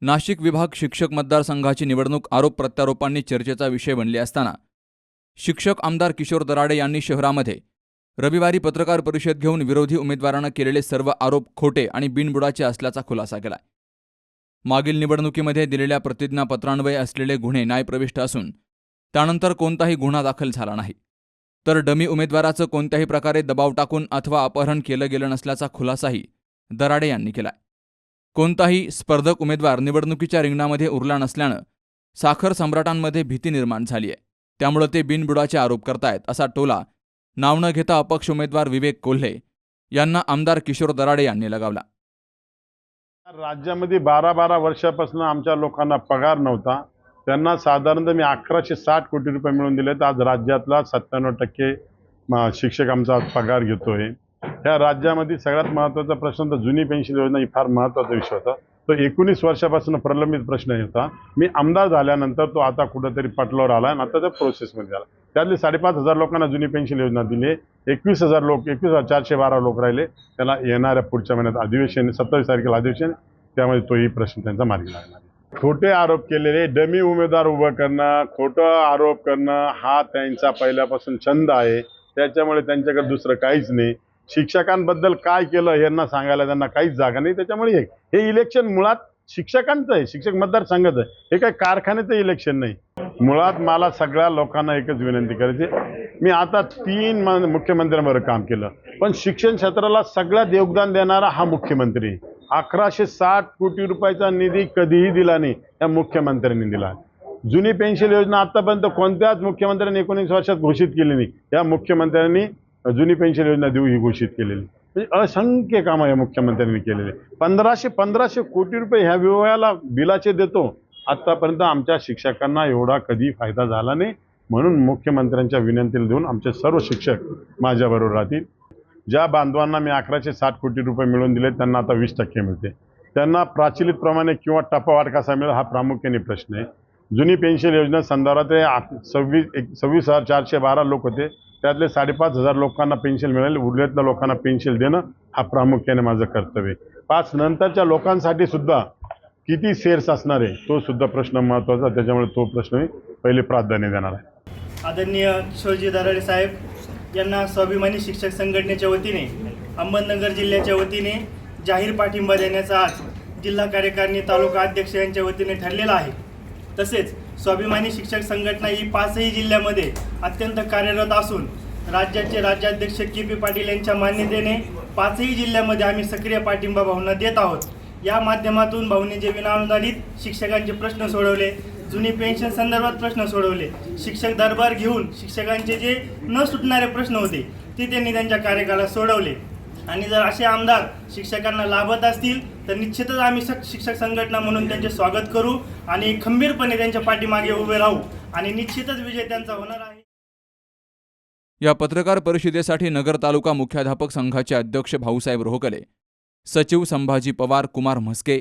नाशिक विभाग शिक्षक मतदारसंघाची निवडणूक आरोप प्रत्यारोपांनी चर्चेचा विषय बनली असताना शिक्षक आमदार किशोर दराडे यांनी शहरामध्ये रविवारी पत्रकार परिषद घेऊन विरोधी उमेदवारांना केलेले सर्व आरोप खोटे आणि बिनबुडाचे असल्याचा खुलासा केला मागील निवडणुकीमध्ये दिलेल्या प्रतिज्ञापत्रान्वये असलेले गुन्हे न्यायप्रविष्ट असून त्यानंतर कोणताही गुन्हा दाखल झाला नाही. तर डमी उमेदवाराचं कोणत्याही प्रकारे दबाव टाकून अथवा अपहरण केलं गेलं नसल्याचा खुलासाही दराडे यांनी केलाय. कोणताही स्पर्धक उमेदवार निवडणुकीच्या रिंगणामध्ये उरला नसल्यानं साखर सम्राटांमध्ये भीती निर्माण झाली आहे. त्यामुळं ते बिनबुडाचे आरोप करतायत असा टोला नाव न घेता अपक्ष उमेदवार विवेक कोल्हे यांना आमदार किशोर दराडे यांनी लगावला. राज्यामध्ये बारा बारा वर्षापासून आमच्या लोकांना पगार नव्हता. त्यांना साधारणतः मी अकराशे साठ कोटी रुपये मिळवून दिले तर आज राज्यातला सत्त्याण्णव टक्के शिक्षक आमचा पगार घेतोय. ह्या राज्यामध्ये सगळ्यात महत्त्वाचा प्रश्न तर जुनी पेन्शन योजना ही फार महत्त्वाचा विषय होता. तो एकोणीस वर्षापासून प्रलंबित प्रश्न होता. मी आमदार झाल्यानंतर तो आता कुठंतरी पटलावर आला आणि आता त्या प्रोसेसमध्ये आला. त्यातले साडेपाच हजार लोकांना जुनी पेन्शन योजना दिली. एकवीस हजार लोक एकवीस हजार चारशे बारा लोक राहिले. त्याला येणाऱ्या पुढच्या महिन्यात अधिवेशन सत्तावीस तारखेला अधिवेशन त्यामध्ये तोही प्रश्न त्यांचा मार्गी लागणार खोटे आरोप केलेले डमी उमेदवार उभं करणं खोटं आरोप करणं हा त्यांचा पहिल्यापासून छंद आहे. त्याच्यामुळे त्यांच्याकडे दुसरं काहीच नाही. शिक्षकांबद्दल काय केलं यांना सांगायला त्यांना काहीच जागा नाही. त्याच्यामुळे हे हे इलेक्शन मुळात शिक्षकांचं आहे. शिक्षक मतदारसंघाचं आहे. हे काही कारखान्याचं इलेक्शन नाही. मुळात मला सगळ्या लोकांना एकच विनंती करायची मी आता तीन म- मुख्यमंत्र्यांबरोबर काम केलं. पण शिक्षण क्षेत्राला सगळ्यात योगदान देणारा हा मुख्यमंत्री. अकराशे साठ कोटी रुपयाचा निधी कधीही दिला नाही या मुख्यमंत्र्यांनी दिला. जुनी पेन्शन योजना आतापर्यंत कोणत्याच मुख्यमंत्र्यांनी एकोणीस वर्षात घोषित केली नाही. या मुख्यमंत्र्यांनी जुनी पेन्शन योजना देऊ ही घोषित केलेली. म्हणजे असंख्य कामं या मुख्यमंत्र्यांनी केलेले. पंधराशे पंधराशे कोटी रुपये ह्या विवाहाला बिलाचे देतो. आत्तापर्यंत आमच्या शिक्षकांना एवढा कधी फायदा झाला नाही. म्हणून मुख्यमंत्र्यांच्या विनंतीला देऊन आमचे सर्व शिक्षक माझ्याबरोबर राहतील. ज्या बांधवांना मी अकराशे साठ कोटी रुपये मिळवून दिले त्यांना आता वीस टक्के मिळते. त्यांना प्राचलितप्रमाणे किंवा टप्पावाढ कसा मिळेल हा प्रामुख्याने प्रश्न आहे. जुनी पेन्शन योजना संदर्भात हे सव्वीस एक सव्वीस हजार चारशे बारा लोक होते. त्यातले साडेपाच हजार लोकांना पेन्शन मिळेल. उरलेल्या लोकांना पेन्शन देणं हा प्रामुख्याने माझं कर्तव्य पाच नंतरच्या लोकांसाठी सुद्धा किती शेअर्स असणार आहे तो सुद्धा प्रश्न महत्त्वाचा त्याच्यामुळे तो प्रश्न मी पहिले प्राधान्य देणार आहे. आदरणीय किशोरजी दराडे साहेब यांना स्वाभिमानी शिक्षक संघटनेच्या वतीने अहमदनगर जिल्ह्याच्या वतीने जाहीर पाठिंबा देण्याचा आज जिल्हा कार्यकारिणी तालुका अध्यक्ष यांच्या वतीने ठरलेला आहे. तसेच स्वाभिमानी शिक्षक संघटना ही पाचही जिल्ह्यामध्ये अत्यंत कार्यरत असून राज्याचे राज्याध्यक्ष के पी पाटील यांच्या मान्यतेने पाचही जिल्ह्यामध्ये आम्ही सक्रिय पाठिंबा भावना देत आहोत. या माध्यमातून भाऊनी जे विनाअनुदानित शिक्षकांचे प्रश्न सोडवले जुनी पेन्शन संदर्भात प्रश्न सोडवले शिक्षक दरबार घेऊन शिक्षकांचे जे न सुटणारे प्रश्न होते ते त्यांनी त्यांच्या कार्यकाला सोडवले. आणि जर असे आमदार शिक्षकांना लाभत असतील तर निश्चितच आम्ही शिक्षक संघटना म्हणून त्यांचे स्वागत करू आणि खंबीरपणे त्यांच्या पाठीमागे उभे राहू आणि निश्चितच विजय त्यांचा होणार आहे. या पत्रकार परिषदेसाठी नगर तालुका मुख्याध्यापक संघाचे अध्यक्ष भाऊसाहेब रोहकले सचिव संभाजी पवार कुमार म्हस्के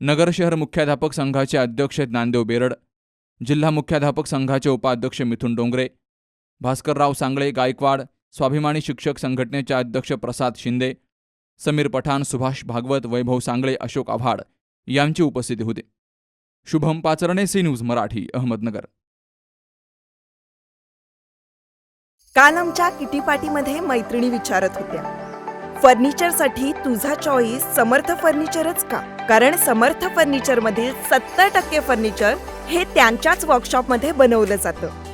नगर शहर मुख्याध्यापक संघाचे अध्यक्ष ज्ञानदेव बेरड जिल्हा मुख्याध्यापक संघाचे उपाध्यक्ष मिथुन डोंगरे भास्करराव सांगळे गायकवाड स्वाभिमानी शिक्षक संघटनेचे अध्यक्ष प्रसाद शिंदे समीर पठाण सुभाष भागवत वैभव सांगळे अशोक आव्हाड यांची उपस्थिती होती. Shubham Pacharne C news Marathi Ahmednagar. काल आमच्या किटी पार्टीमध्ये मैत्रिणी विचारत होत्या. फर्निचरसाठी तुझा चॉईस समर्थ फर्निचरच का? कारण समर्थ फर्निचरमधील सत्तर टक्के फर्निचर हे त्यांच्याच वर्कशॉपमध्ये बनवलं जातं.